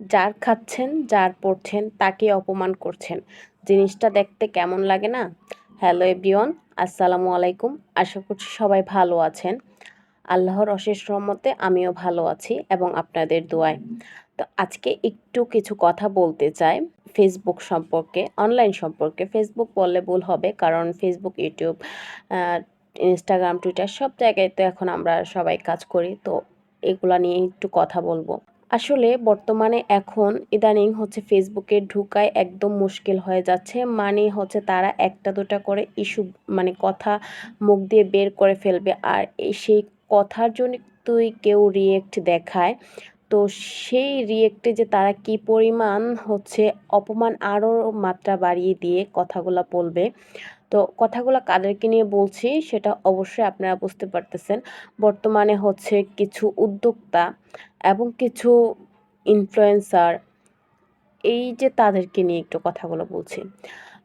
যার খাচ্ছেন, যার পড়ছেন তাকে অপমান করছেন। জিনিসটা দেখতে কেমন লাগে না? হ্যালো এভরিওয়ান আসসালামু আলাইকুম। আশা করছি সবাই ভালো আছেন। আল্লাহর অশেষ রহমতে আমিও ভালো আছি এবং আপনাদের দোয়ায়। তো আজকে একটু কিছু কথা বলতে চাই ফেসবুক সম্পর্কে অনলাইন সম্পর্কে। ফেসবুক বললে ভুল হবে কারণ ফেসবুক ইউটিউব ইনস্টাগ্রাম টুইটার সব জায়গায় তো এখন আমরা সবাই কাজ করি। তো এগুলা নিয়ে একটু কথা বলব। আসলে বর্তমানে এখন ইদানিং হচ্ছে ফেসবুকে ঢুকায় একদম মুশকিল হয়ে যাচ্ছে। মানে হচ্ছে তারা একটা দুটা করে ইস্যু মানে কথা মুখ দিয়ে বের করে ফেলবে। আর সেই কথার জন্য তুই কেউ রিয়েক্ট দেখায়। তো সেই রিয়েক্টে যে তারা কি পরিমাণ হচ্ছে অপমান আরও মাত্রা বাড়িয়ে দিয়ে কথাগুলো বলবে। তো কথাগুলো কাদেরকে নিয়ে বলছি, সেটা অবশ্যই আপনারা বুঝতে পারতেছেন। বর্তমানে হচ্ছে কিছু উদ্যোক্তা এবং কিছু ইনফ্লুয়েন্সার এই যে তাদেরকে নিয়ে একটু কথাগুলো বলছি।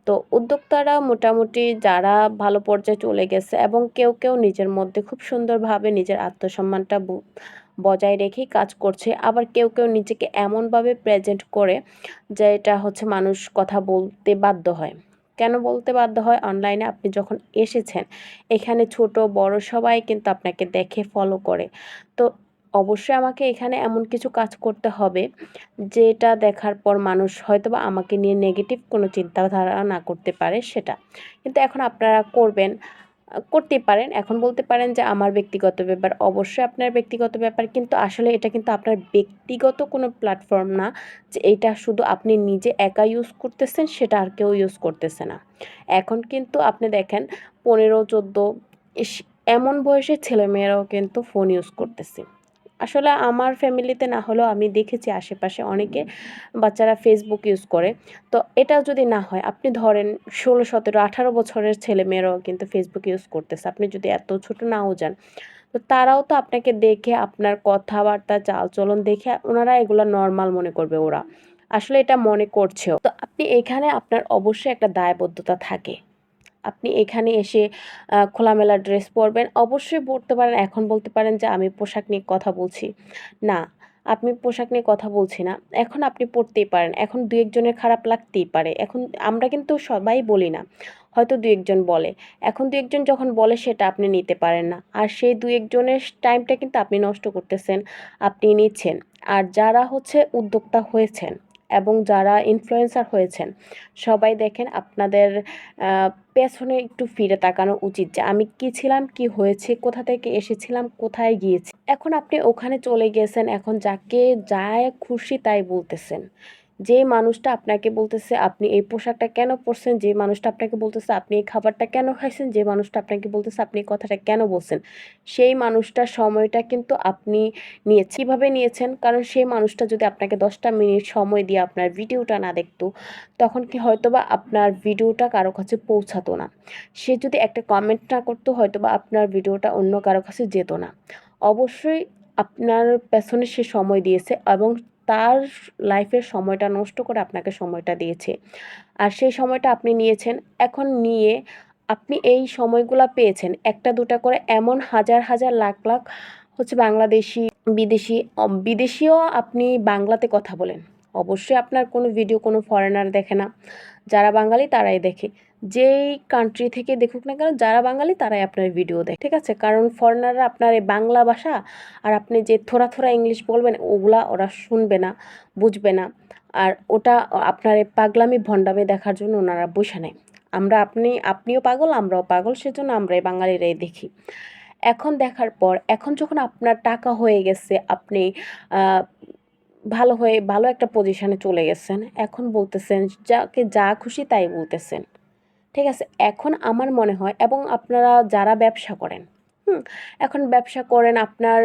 তো উদ্যোক্তারা মোটামুটি যারা ভালো পর্যায়ে চলে গেছে এবং কেউ কেউ নিজের মধ্যে খুব সুন্দরভাবে নিজের আত্মসম্মানটা বজায় রেখেই কাজ করছে, আবার কেউ কেউ নিজেকে এমনভাবে প্রেজেন্ট করে যে এটা হচ্ছে মানুষ কথা বলতে বাধ্য হয়। কেন বলতে বাধ্য হয়? অনলাইনে আপনি যখন এসেছেন, এখানে ছোট, বড় সবাই কিন্তু আপনাকে দেখে ফলো করে। তো অবশ্যই আমাকে এখানে এমন কিছু কাজ করতে হবে, যেটা দেখার পর মানুষ হয়তো বা আমাকে নিয়ে নেগেটিভ কোনো চিন্তাধারা না করতে পারে সেটা। কিন্তু এখন আপনারা করবেন করতেই পারেন। এখন বলতে পারেন যে আমার ব্যক্তিগত ব্যাপার, অবশ্যই আপনার ব্যক্তিগত ব্যাপার। কিন্তু আসলে এটা কিন্তু আপনার ব্যক্তিগত কোনো প্ল্যাটফর্ম না যে এটা শুধু আপনি নিজে একা ইউজ করতেছেন, সেটা আর কেউ ইউজ করতেছে না। এখন কিন্তু আপনি দেখেন, পনেরো, চোদ্দ এমন বয়সে ছেলেমেয়েরাও কিন্তু ফোন ইউজ করতেছে। আসলে আমার ফ্যামিলিতে না হলেও আমি দেখেছি আশেপাশে অনেকে বাচ্চারা ফেসবুক ইউজ করে। তো এটা যদি না হয়, আপনি ধরেন ষোলো, সতেরো, আঠারো বছরের ছেলে মেয়েরাও কিন্তু ফেসবুক ইউজ করতেছে। আপনি যদি এত ছোট নাও যান, তো তারাও তো আপনাকে দেখে, আপনার কথাবার্তা, চালচলন দেখে ওনারা এগুলো নর্মাল মনে করবে ওরা। আসলে এটা মনে করছেও। তো আপনি এখানে আপনার অবশ্যই একটা দায়বদ্ধতা থাকে। আপনি এখানে এসে খোলামেলা ড্রেস পরবেন। অবশ্যই পরতে পারেন। এখন বলতে পারেন যে, আমি পোশাক নিয়ে কথা বলছি। না, আপনি পোশাক নিয়ে কথা বলছি না। এখন আপনি পড়তেই পারেন। এখন দু একজনের খারাপ লাগতেই পারে। এখন আমরা কিন্তু সবাই বলি না। হয়তো দু একজন বলে। এখন দু একজন যখন বলে, সেটা আপনি নিতে পারেন না। আর সেই দু একজনের টাইমটা কিন্তু আপনি নষ্ট করতেছেন। আপনি নিচ্ছেন। আর যারা হচ্ছে উদ্যোক্তা হয়েছেন এবং যারা ইনফ্লুয়েন্সার হয়েছেন, সবাই দেখেন আপনাদের পেছনে একটু ফিরে তাকানো উচিত যে আমি কি ছিলাম, কি হয়েছে, কোথা থেকে এসেছিলাম, কোথায় গিয়েছি। এখন আপনি ওখানে চলে গেছেন, এখন যাকে যায় খুশি তাই বলতেছেন। যে মানুষটা আপনাকে বলতেছে, আপনি এই পোশাকটা কেন পরছেন? যে মানুষটা আপনাকে বলতেছে, আপনি এই খাবারটা কেন খাইছেন? যে মানুষটা আপনাকে বলতেছে, আপনি এই কথাটা কেন বলছেন? সেই মানুষটার সময়টা কিন্তু আপনি নিয়েছেন। কীভাবে নিয়েছেন? কারণ সেই মানুষটা যদি আপনাকে দশটা মিনিট সময় দিয়ে আপনার ভিডিওটা না দেখতো, তখন কি হয়তোবা আপনার ভিডিওটা কারও কাছে পৌঁছাতো না। সে যদি একটা কমেন্ট না করতো, হয়তোবা আপনার ভিডিওটা অন্য কারও কাছে যেত না। অবশ্যই আপনার পেছনে সে সময় দিয়েছে এবং তার লাইফের সময়টা নষ্ট করে আপনাকে সময়টা দিয়েছে। আর সেই সময়টা আপনি নিয়েছেন, এখন নিয়ে আপনি এই সময়গুলো পেয়েছেন, একটা দুটা করে এমন হাজার হাজার লাখ লাখ হচ্ছে বাংলাদেশি, বিদেশি বিদেশিও আপনি বাংলাতে কথা বলেন। অবশ্যই আপনার কোনো ভিডিও কোনো ফরেনার দেখে না। যারা বাঙালি তারাই দেখে। যেই কান্ট্রি থেকে দেখুক না কেন, যারা বাঙালি তারাই আপনার ভিডিও দেখে, ঠিক আছে? কারণ ফরেনাররা আপনার এই বাংলা ভাষা আর আপনি যে থোড়া থোড়া ইংলিশ বলবেন, ওগুলা ওরা শুনবে না, বুঝবে না। আর ওটা আপনার এই পাগলামি ভণ্ডামি দেখার জন্য ওনারা বসে নেয়। আমরা আপনি, আপনিও পাগল, আমরাও পাগল, সেজন্য আমরা এই বাঙালিরাই দেখি। এখন দেখার পর, এখন যখন আপনার টাকা হয়ে গেছে, আপনি ভালো হয়ে, ভালো একটা পজিশানে চলে গেছেন। এখন বলতেছেন, যাকে যা খুশি তাই বলতেছেন। ঠিক আছে? এখন আমার মনে হয়, এবং আপনারা যারা ব্যবসা করেন, হুম, এখন ব্যবসা করেন আপনার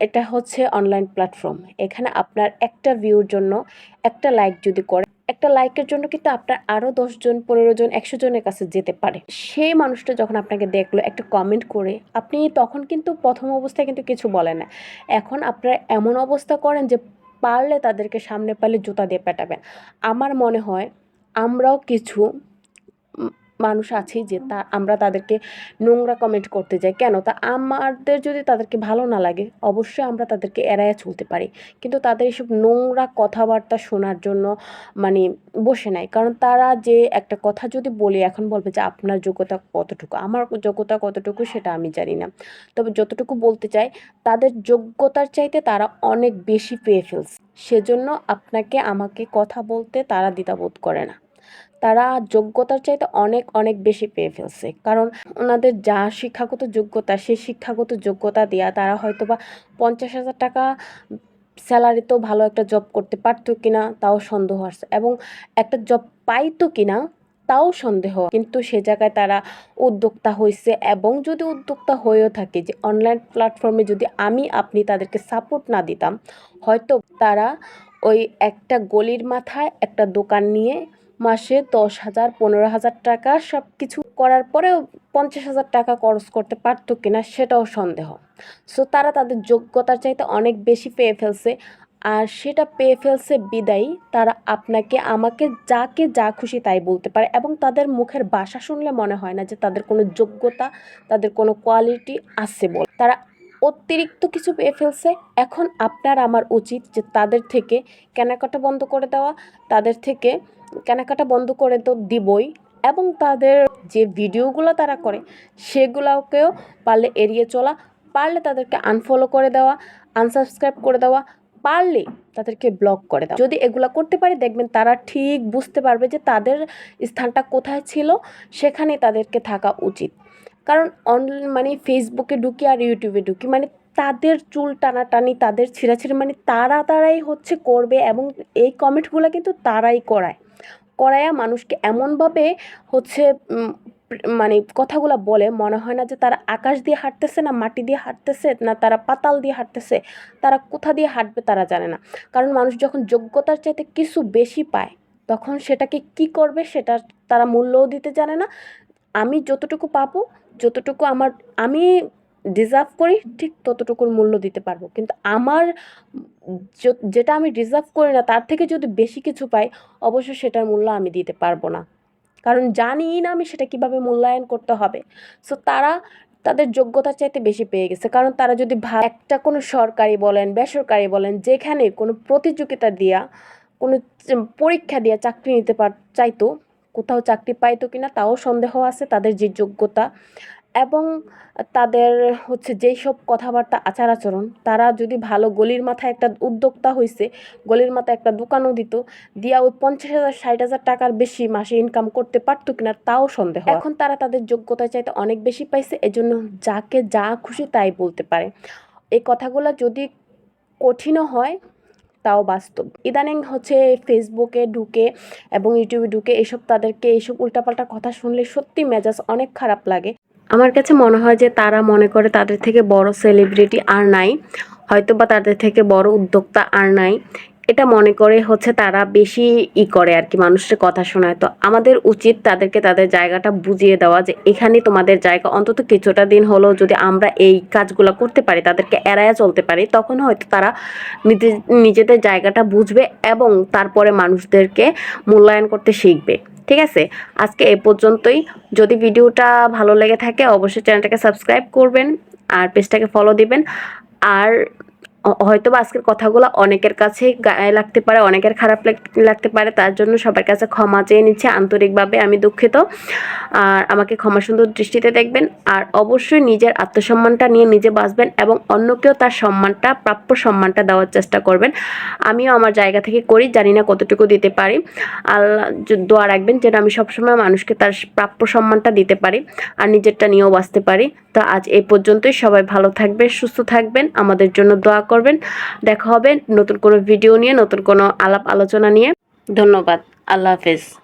এটা হচ্ছে অনলাইন প্ল্যাটফর্ম এখানে আপনার একটা ভিউর জন্য একটা লাইক যদি করে একটা লাইকের জন্য কিন্তু আপনার আরও দশজন পনেরো জন, একশো জনের কাছে যেতে পারে। সেই মানুষটা যখন আপনাকে দেখল, একটা কমেন্ট করে, আপনি তখন কিন্তু প্রথম অবস্থায় কিন্তু কিছু বলে না। এখন আপনারা এমন অবস্থা করেন যে পারলে তাদেরকে সামনে পারলে জুতা দিয়ে পেটাবেন। আমার মনে হয় আমরাও কিছু মানুষ আছি যে তা, আমরা তাদেরকে নোংরা কমেন্ট করতে যাই। কেন? তা আমাদের যদি তাদেরকে ভালো না লাগে, অবশ্যই আমরা তাদেরকে এড়াইয়া চলতে পারি। কিন্তু তাদের এসব নোংরা কথাবার্তা শোনার জন্য মানে বসে নাই। কারণ তারা যে একটা কথা যদি বলি, এখন বলবে যে আপনার যোগ্যতা কতটুকু? আমার যোগ্যতা কতটুকু সেটা আমি জানি না। তবে যতটুকু বলতে চাই, তাদের যোগ্যতার চাইতে তারা অনেক বেশি পেয়ে ফেলছে। সেজন্য আপনাকে আমাকে কথা বলতে তারা দ্বিধাবোধ করে না। তারা যোগ্যতার চাইতে অনেক অনেক বেশি পেয়ে ফেলছে। কারণ ওনাদের যা শিক্ষাগত যোগ্যতা, সেই শিক্ষাগত যোগ্যতা দেওয়া তারা হয়তো বা পঞ্চাশ হাজার টাকা স্যালারিতেও ভালো একটা জব করতে পারতো কিনা, তাও সন্দেহ আসছে এবং একটা জব পাইতো কিনা, তাও সন্দেহ। কিন্তু সে জায়গায় তারা উদ্যোক্তা হয়েছে এবং যদি উদ্যোক্তা হয়েও থাকে যে অনলাইন প্ল্যাটফর্মে যদি আমি, আপনি তাদেরকে সাপোর্ট না দিতাম, হয়তো তারা ওই একটা গলির মাথায় একটা দোকান নিয়ে মাসে দশ হাজার, পনেরো হাজার টাকা সব কিছু করার পরেও পঞ্চাশ হাজার টাকা খরচ করতে পারতো কিনা সেটাও সন্দেহ। সো তারা তাদের যোগ্যতার চাইতে অনেক বেশি পেয়ে ফেলছে। আর সেটা পেয়ে ফেলছে বিদায়ী। তারা আপনাকে, আমাকে যাকে যা খুশি তাই বলতে পারে এবং তাদের মুখের বাসা শুনলে মনে হয় না যে তাদের কোনো যোগ্যতা, তাদের কোনো কোয়ালিটি আছে বল। তারা অতিরিক্ত কিছু পেয়ে ফেলছে। এখন আপনার, আমার উচিত যে তাদের থেকে কেনাকাটা বন্ধ করে দেওয়া, তাদের থেকে কেনাকাটা বন্ধ করে তো দিবই এবং তাদের যে ভিডিওগুলো তারা করে সেগুলোকেও পারলে এড়িয়ে চলা, পারলে তাদেরকে আনফলো করে দেওয়া আনসাবস্ক্রাইব করে দেওয়া, পারলে তাদেরকে ব্লক করে দেওয়া। যদি এগুলো করতে পারি, দেখবেন তারা ঠিক বুঝতে পারবে যে তাদের স্থানটা কোথায় ছিল সেখানে তাদেরকে থাকা উচিত। কারণ অনলাইন মানে ফেসবুকে ঢুকি আর ইউটিউবে ঢুকি মানে তাদের চুল টানাটানি, তাদের ছিঁড়াছিঁড়ি মানে তারা তারাই হচ্ছে করবে এবং এই কমেন্টগুলো কিন্তু তারাই করায়। করায়া মানুষকে এমনভাবে হচ্ছে মানে কথাগুলো বলে, মনে হয় না যে তারা আকাশ দিয়ে হাঁটতেছে না মাটি দিয়ে হাঁটতেছে না তারা পাতাল দিয়ে হাঁটতেছে, তারা কোথা দিয়ে হাঁটবে তারা জানে না। কারণ মানুষ যখন যোগ্যতার চাইতে কিছু বেশি পায়, তখন সেটাকে কি করবে সেটা তারা মূল্যও দিতে জানে না। আমি যতটুকু পাবো, যতটুকু আমার, আমি ডিজার্ভ করি, ঠিক ততটুকুর মূল্য দিতে পারব। কিন্তু আমার যেটা আমি ডিজার্ভ করি না, তার থেকে যদি বেশি কিছু পাই, অবশ্যই সেটার মূল্য আমি দিতে পারব না। কারণ জানি না আমি সেটা কীভাবে মূল্যায়ন করতে হবে। সো তারা তাদের যোগ্যতার চাইতে বেশি পেয়ে গেছে। কারণ তারা যদি একটা কোনো সরকারি বলেন, বেসরকারি বলেন, যেখানে কোনো প্রতিযোগিতা দিয়া, কোনো পরীক্ষা দিয়ে চাকরি নিতে পার, চাইতো, কোথাও চাকরি পাইতো কিনা, তাও সন্দেহ আছে তাদের যে যোগ্যতা এবং তাদের হচ্ছে যেই সব কথাবার্তা আচার আচরণ, তারা যদি ভালো গলির মাথায় একটা উদ্যোক্তা হয়েছে গলির মাথায় একটা দোকানও দিত, দিয়া ওই পঞ্চাশ হাজার, ষাট হাজার টাকার বেশি মাসে ইনকাম করতে পারতো কিনা তাও সন্দেহ। এখন তারা তাদের যোগ্যতা চাইতে অনেক বেশি পাইছে, এজন্য যাকে যা খুশি তাই বলতে পারে। এই কথাগুলো যদি কঠিনও হয়, তাও বাস্তব। ইদানিং হচ্ছে ফেসবুকে ঢুকে এবং ইউটিউবে ঢুকে এসব তাদেরকে এইসব উল্টাপাল্টা কথা শুনলে সত্যি মেজাজ অনেক খারাপ লাগে। আমার কাছে মনে হয় যে তারা মনে করে তাদের থেকে বড় সেলিব্রিটি আর নাই হয়তো বা তাদের থেকে বড় উদ্যোক্তা আর নাই। এটা মনে করে হচ্ছে তারা বেশি ই করে আর কি, মানুষের কথা শোনায়। তো আমাদের উচিত তাদেরকে তাদের জায়গাটা বুঝিয়ে দেওয়া যে এখানে তোমাদের জায়গা অন্তত কিছুটা দিন হলেও যদি আমরা এই কাজগুলো করতে পারি, তাদেরকে এড়ায়া চলতে পারি, তখন হয়তো তারা নিজেদের জায়গাটা বুঝবে এবং তারপরে মানুষদেরকে মূল্যায়ন করতে শিখবে। ঠিক আছে? আজকে এ পর্যন্তই। যদি ভিডিওটা ভালো লেগে থাকে, অবশ্যই চ্যানেলটাকে সাবস্ক্রাইব করবেন আর পেজটাকে ফলো দিবেন। আর হয়তো বা আজকের কথাগুলো অনেকের কাছে গায়ে লাগতে পারে, অনেকের খারাপ লাগতে পারে, তার জন্য সবার কাছে ক্ষমা চেয়ে নিচ্ছে আন্তরিকভাবে আমি দুঃখিত। আর আমাকে ক্ষমা সুন্দর দৃষ্টিতে দেখবেন, আর অবশ্যই নিজের আত্মসম্মানটা নিয়ে নিজে বাঁচবেন এবং অন্যকেও তার সম্মানটা, প্রাপ্য সম্মানটা দেওয়ার চেষ্টা করবেন। আমিও আমার জায়গা থেকে করি, জানি না কতটুকু দিতে পারি। আল্লাহ দোয়া রাখবেন যেন আমি সবসময় মানুষকে তার প্রাপ্য সম্মানটা দিতে পারি, আর নিজেরটা নিয়েও বাঁচতে পারি। তো আজ এই পর্যন্তই, সবাই ভালো থাকবে সুস্থ থাকবেন, আমাদের জন্য দোয়া করবেন। দেখা হবে নতুন কোনো ভিডিও নিয়ে, নতুন কোনো আলাপ আলোচনা নিয়ে। ধন্যবাদ। আল্লাহ হাফেজ।